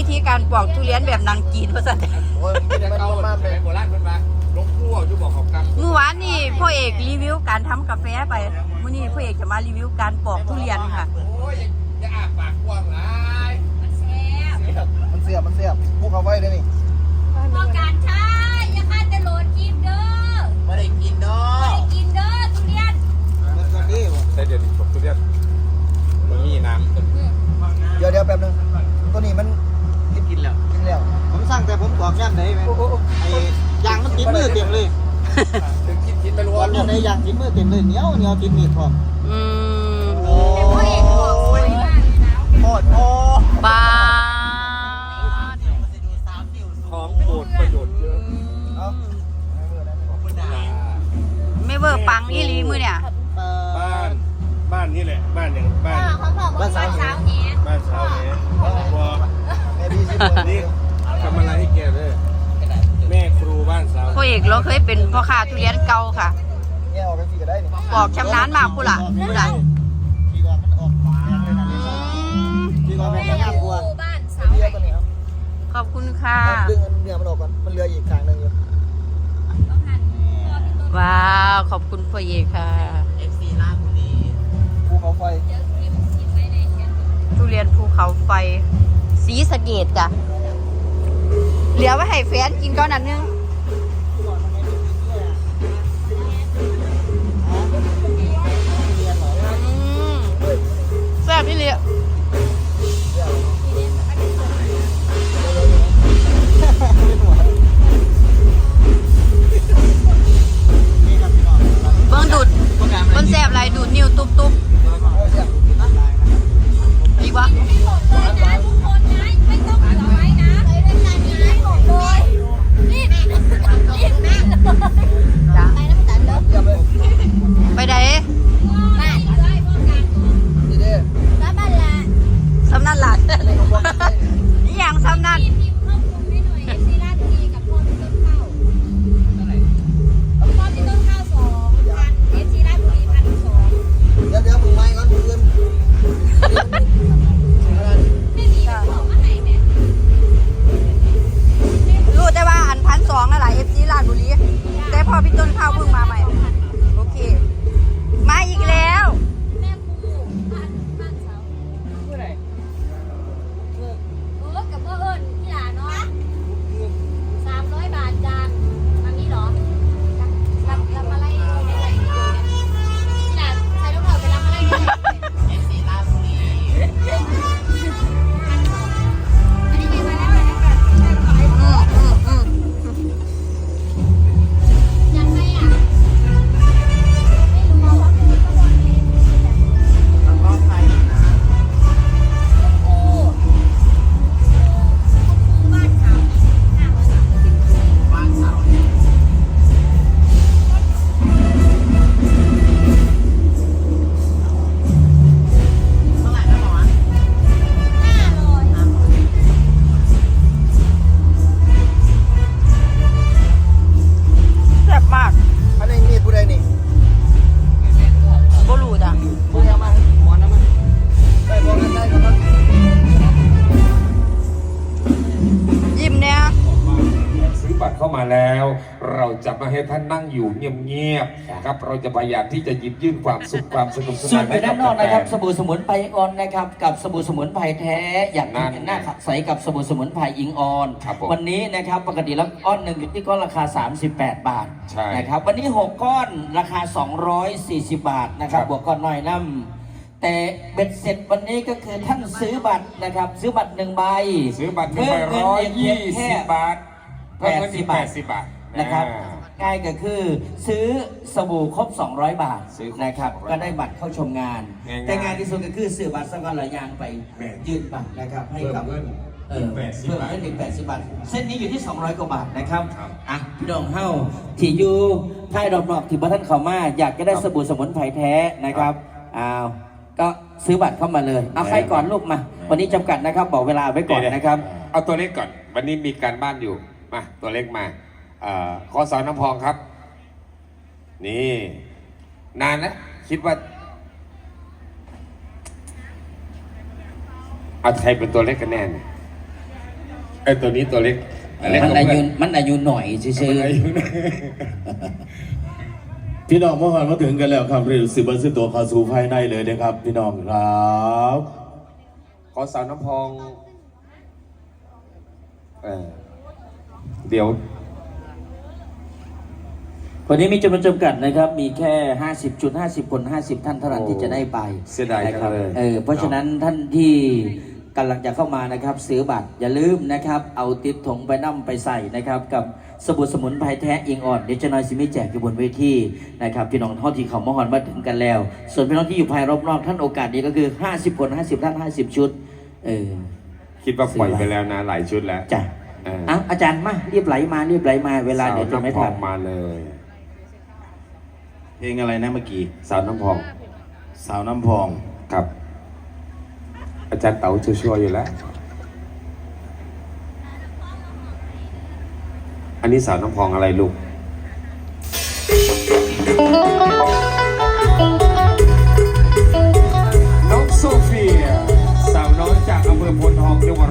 วิธีการปอกทุเรียนแบบนางจีนว่าซั่นโอ้ยที่มันเก่ามันมามาเป็เป็นนโบราณเพิ่นว่าหลวงปู่อยู่บอกของกรรมเมื่อวานนี่พ่อเอกรีวิวการทำกาแฟไปมื้อนี้พ่อเอกจะมารีวิวการปอกทุเรียนค่ะ โอ้ยอย่าอ้าปากกว้างหลายมันเสียบมันเสียบพวกเขาไว้เลยนี่ต้องการใช้อย่าคาดจะโหลดกินเด้อไม่ได้กิน เลยเหนียวเหนียวติดมีดพร้อมอืมโอ้แต่พ่อเอกบอกสวยมากเลยนะโคตรโอ้บาดของโปรดประโยชน์เยอะเอาไม่เวอร์ปังอีหลีมือเนี่ยเอ่อบ้าน บ้านนี่แหละ บ้านอย่างบ้านพ่อเขาบอกว่าบ้านสาวเนี้ยบ้านเช้านี้พอแม่พี่ชิมนี่ทำอะไรให้แกเลยแม่ครูบ้านเช้าพ่อเอกเราเคยเป็นพ่อค้าทุเรียน ปอกชำนาญมากผู้ล่ะผู้ล่ะที่ว่ามันออกแดงเลยนะอืมที่ว่ามันแม่น่ากลัวคู่บ้านสาวเรียไหกตัวนี้ครับขอบคุณค่ะดึงเนื้อมันออกก่อนมันเหลืออีกทางหนึงอยู่ต้องหันพ่อพี่ต้นว้าว ขอบคุณพ่อเอกค่ะภูเขาไฟเจอคลิปชิมไว้ในแชททุเรียนภูเขาไฟ สีสะเกตจ้ะเหลือไว้ให้แฟนกินก้อนอันนึง บพี่เลี้ยนี่ครับพี่น้องเบิ้งดูดเบิ้งแซ่บไรดูดนิ้วตุ๊บตุ๊บ เงียบๆครับเราจะพยายามที่จะหยิบยื่นความสุขความสนุกสส่นาวนนไปให้กัด้าบนนอกนะครับแฟสบู่สมุนไพรออนนะครับ กับสบู่สมุนไพรแท้อย่างนั่นที่หน้าขัดใสกับสบู่สมุนไพรอิงออน ครับผมวันนี้นะครับปกติแล้วก้อนหนึ่งอยู่ที่ก้อนราคา 38 บาทใช่นะครับวันนี้ 6 ก้อนราคา 240 บาทนะครับครับ บวกก้อนน้อยน้ำแต่เบ็ดเสร็จวันนี้ก็คือท่านซื้อบัตรนะครับ ซื้อบัตรหนึ่งใบซื้อบัตรหนึ่งใบเพิ่มร้อยเงินเพียี่งแค่ สิบบาทเพิ่มเงินอีก80แปดสิบบาทนะครับ อ่า ง่ายก็คือ ซื้อสบู่ครบ 200 บาทซื้อครบนะครับ 200ก็ได้บัตรเข้าชมงาน ง่ายๆแต่งานที่สุดก็คือซื้อบัตรสักวันละอยางไปแม่นยื่นบัตรนะครับให้กับเพิ่มเงินเอออีก80เพิ่มบาทเงินอีก80บาทเส้นนี้อยู่ที่ 200 กว่าบาทนะครับครับ อะพี่น้องเฮ้าที่อยู่ท้ายรอบๆที่บ้านท่านเขามา อยากจะได้สบู่สมุนไพรแท้นะครับอ้าวก็ซื้อบัตรเข้ามาเลยเอาใครก่อนลูกมา วันนี้จำกัดนะครับบอกเวลาไว้ก่อนนะครับ เอาตัวเล็กก่อน วันนี้มีการบ้านอยู่ มา ตัวเล็กมาเอ่อ ขอสอนน้ำพองครับ นี่ นานนะคิดว่าเอาใครเป็นตัวเล็กกันแน่เนี่ยอ้ตัวนี้ตัวเล็กอัเล็กมันกว่าอาเพื่ยุอน มันอายุหน่อยซื่มันออายุนะพี่น้องเมื่อวานมาถึงกันแล้วครับเรียนสิบันสิตัวเข้าสู่ภายในเลยนะครับ พี่น้องครับขอสาวน้ำพองเออเดี๋ยวๆ วันนี้มีจำนวนจำกัดนะครับ มีแค่ 50ชุด 50 คน 50 ท่านเท่านั้นโอ้ที่จะได้ไปเสียดายนะครัจังเลยเออเพราะฉะนั้นท่านที่กำลังจะเข้ามานะครับ ซื้อบัตรอย่าลืมนะครับ เอาติดถงไปนั่มไปใส่นะครับ กับสบู่สมุนไพรแท้อิงอ่อนเดี๋ยวจะน้อยสิไม่แจกอยู่บนเวทีนะครับพี่น้องท่อที่เขามาหอนมาถึงกันแล้ว ส่วนพี่น้องที่อยู่ภายรอบนอกท่านโอกาสนี้ก็คือ 50 คน 50 ท่าน 50 ชุด เออ คิดว่าปล่อยไปแล้วนะหลายชุดแล้ว จ้ะเอออะอาจารย์มารีบไหลมารีบไหลมาเวลาเดี๋ยวจะไม่สาวทัน้ำพอนงมาเลย เพลงอะไรนะเมื่อกี้ สาวน้ำพอง สาวน้ำพอง ครับ อาจารย์เต๋าชัวร์อยู่แล้ว อันนี้สาวน้ำพองอะไรลูกน้องโซเฟีย สาวน้อยจากอำเภอพลทองจังหวัด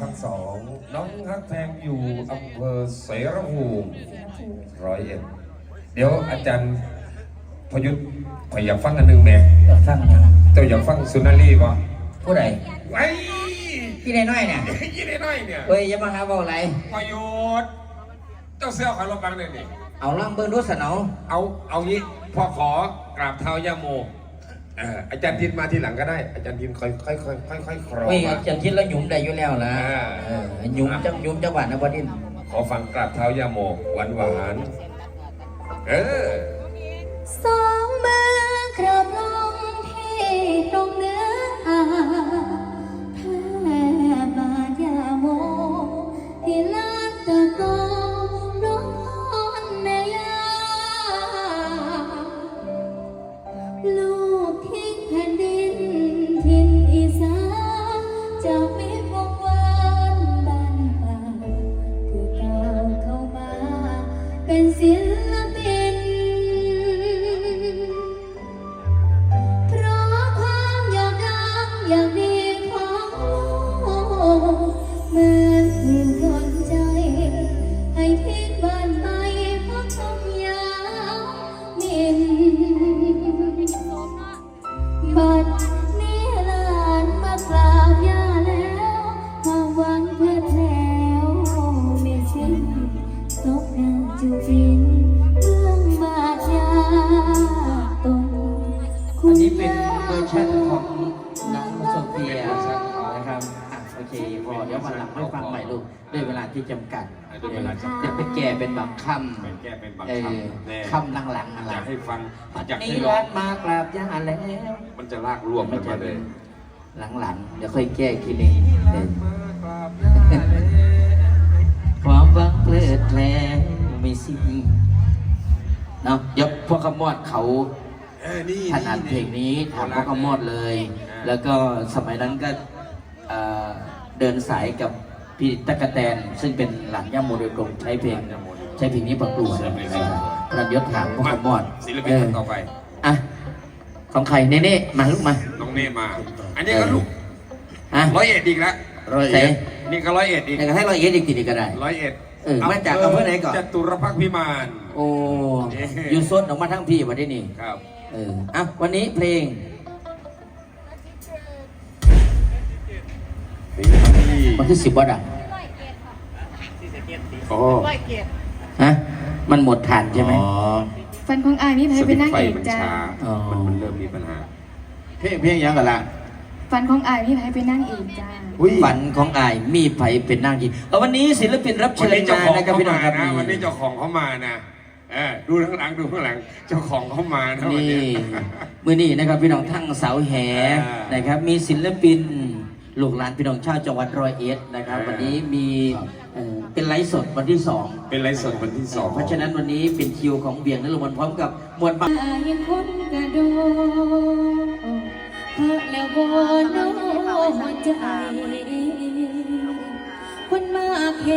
ทั้งสอง น้องฮักแพงอยู่อำเภอเสรภูมิร้อยเอ็ดเดี๋ยวอาจารย์พยุทธ์ขอยอยากฟังอันหนึ่งแหม่ฟังยังเจ้าอยากฟังสุนารีป่ะผู้ใดไอ้พี่น้อยๆเนี่ยยี่ได้น้อยเนี่ยเฮ้ยอย่ามาหาเบาอะไรพยุทธ์เจ้าเสื้อขอยลงบังเลยนี่เอาล่องเบิ้งดูสนองเอาเอางี้พ่อขอกราบเท้าย่าโม เอ่ออาจารย์ทินมาทีหลังก็ได้ อาจารย์ทินค่อยค่อยค่อยค่อยค่อยครอเฮ้ยมา จังคิดแล้วหยุมได้อยู่แล้วล่ะอ่า เออหยุมจังหยุมจังหวัดนะพอดินขอฟังกราบเท้าย่าโมหวานหวานๆเออสองมือกราบลงที่ตรงเนื้ออา จอันนี้เป็นเอร์ชัของน้องโซเฟียนะครับอะโอเคพอเดี๋ยววันหลังไม่ฟังใหม่ลูกด้เวลาที่จำกัดด้วยวจะไปแก่เป็นบางคำเแก้เป็นบางเอคำแต่คำหลังๆอยากให้ฟังอยากให้นร้องมากราบย่าแล้วมันจะลากรวมกันมาเลยหลังๆเดี๋ยวค่อยแก้ทีนึงเออความหวังเพลิดแพลิน ไม่สิ้นเนาะเดี๋ยวพวกขมอดเขาเออนี่ถนัดเพลงนี้ถามพวกขมอดเลย แล้วก็สมัยนั้นก็เอ่อเดินสายกับพี่ตะกะแตน ซึ่งเป็นหลานย่าโมโดยตรงใช้เพลง ใช้เพลงนี้ประกวดนะครับรันยศถามพวกขมอดศิลปินคนต่อไปอะของใครเน่ๆมาลูกมาน้องเน่มา อันนี้ก็ลูกอะร้อยเอ็ดอีกแล้วร้อยใส่เอ็ดนี่ก็ร้อยเอ็ดอีกเดี๋ยวให้เราเย็ดอีกทีนึงก็ได้ร้อยเอ็ด เออมาจากอำเภอไหนก่อนจตุรพักษ์พิมาน โอ้อยูซดออกมาทั้งพี่วันนี้นี่ครับ เอออะวันนี้เพลงวันที่สิบวัดอะโอ้ฮะมันหมดฐานใช่ไหมอ๋อฟันของอายมีไผสเป็วินตนางไฟเอกมันจ้าช้าอ๋อมันมันเริ่มมีปัญหา เพลงเพลงยังกันล่ะ ฟันของอายมีไผเป็นนางเอกจ้า อุ้ยฝันของอายมีไผเป็นนางยิงเออวันนี้ศิลปินรับวันเชิญนี้เจ้ามาของนะครับเขาพี่น้อมางครับนะวันนี้เจ้าของเขามานะเออดูข้างหลังดูข้างหลัง เจ้าของเขามานะวันนี่นี้ มือนี้นะครับพี่น้องทั้งเสาแหอ่านนะครับ มีศิลปินลูกหลานพี่น้องชาวจังหวัดร้อยเอ็ดนะครับ อ่า วันนี้มีเอ่อเป็นไลฟ์สดวันที่สองเป็นไลฟ์สดวันที่สองเพราะฉะนั้นวันนี้เป็นคิวของเบียงนรมนพร้อมกับมวลบาอายยังคนกระโดดเและวอนหัวใจ คนมาเห็น